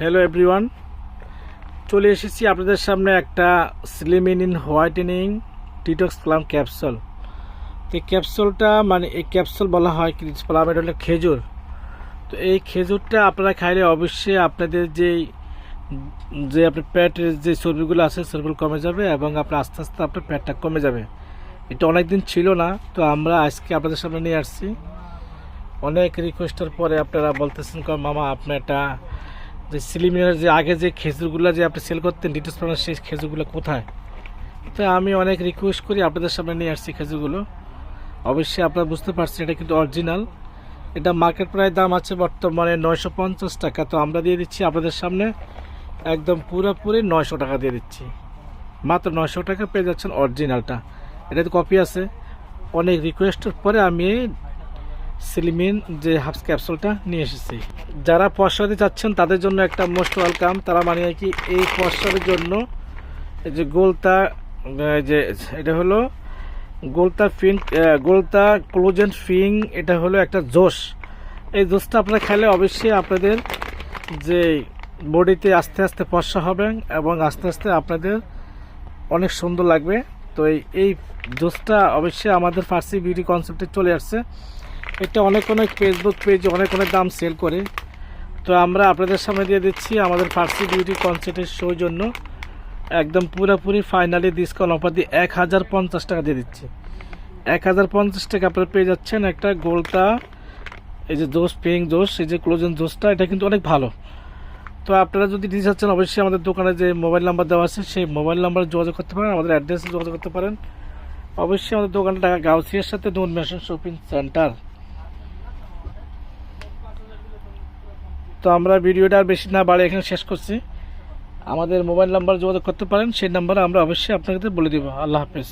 Hello everyone চলে এসেছি আপনাদের সামনে একটা slimming in whitening detox plum capsule তো এই ক্যাপসুলটা মানে এই ক্যাপসুল বলা হয় প্লাম এটা হলো খেজুর। তো এই খেজুরটা আপনারা খাইলে অবশ্যই আপনাদের যেই, যে আপনার পেটের যে চর্বিগুলো আছে, চর্বিগুলো কমে যাবে এবং আপনার আস্তে আস্তে আপনার পেটটা কমে যাবে। এটা অনেক দিন ছিল না, তো আমরা আজকে আপনাদের সামনে নিয়ে আসছি। অনেক রিকোয়েস্টের পরে আপনারা বলতেছেন মামা, আপনি একটা যে সিলিমিনার যে আগে যে খেজুরগুলো যে আপনি সেল করতেন ডিটেলস পাওয়ার সেই খেজুরগুলো কোথায়? তো আমি অনেক রিকোয়েস্ট করি আপনাদের সামনে নিয়ে আসছি খেজুরগুলো। অবশ্যই আপনারা বুঝতে পারছেন এটা কিন্তু অরিজিনাল এটা মার্কেট প্রায় দাম আছে বর্তমানে নয়শো পঞ্চাশ টাকা। তো আমরা দিয়ে দিচ্ছি আপনাদের সামনে একদম পুরোপুরি নয়শো টাকা দিয়ে দিচ্ছি। মাত্র নয়শো টাকা পেয়ে যাচ্ছেন অরিজিনালটা এটাতে কপি আছে। অনেক রিকোয়েস্টের পরে আমি সিলিমিন যে হাফস ক্যাপসুলটা নিয়ে এসেছি। যারা পশ্চাতে যাচ্ছেন তাদের জন্য একটা মোস্ট ওয়েলকাম। তারা মানে কি, এই পশ্চাতের জন্য এই যে গোলতা যে এটা হলো গোলতা ফিং গোলতা ক্লোজেন ফিং, এটা হলো একটা জোশ। এই জোশটা আপনারা খেলে অবশ্যই আপনাদের যে বডিতে আস্তে আস্তে পশা হবে এবং আস্তে আস্তে আপনাদের অনেক সুন্দর লাগবে। তো এই এই জোসটা অবশ্যই আমাদের ফার্সি বিউটি কনসেপ্টে চলে আসছে। এটা অনেক অনেক ফেসবুক পেজ অনেক অনেক দাম সেল করে। তো আমরা আপনাদের সামনে দিয়ে দিচ্ছি আমাদের ফার্সি বিউটি কনসেপ্টের শোর জন্য। একদম পুরোপুরি ফাইনালি ডিসকাউন্ট অফার দিয়ে এক হাজার পঞ্চাশ টাকা দিয়ে দিচ্ছি। এক হাজার পঞ্চাশ টাকা আপনারা পেয়ে যাচ্ছেন একটা গোলটা এই যে জোস পেইং দোষ, এই যে ক্লোজেন দোষটা, এটা কিন্তু অনেক ভালো। তো আপনারা যদি নিতে চাচ্ছেন, অবশ্যই আমাদের দোকানে যে মোবাইল নাম্বার দেওয়া আছে, সেই মোবাইল নাম্বারে যোগাযোগ করতে পারেন, আমাদের অ্যাড্রেসে যোগাযোগ করতে পারেন। অবশ্যই আমাদের দোকানটা গাউসিয়ার সাথে নুন মেশন শপিং সেন্টার তো আমরা ভিডিওটা আর বেশি না বাড়ে এখানে শেষ করছি। আমাদের মোবাইল নাম্বার যোগাযোগ করতে পারেন, সেই নাম্বার আমরা অবশ্যই আপনাদের বলে দেবো। আল্লাহ হাফেজ।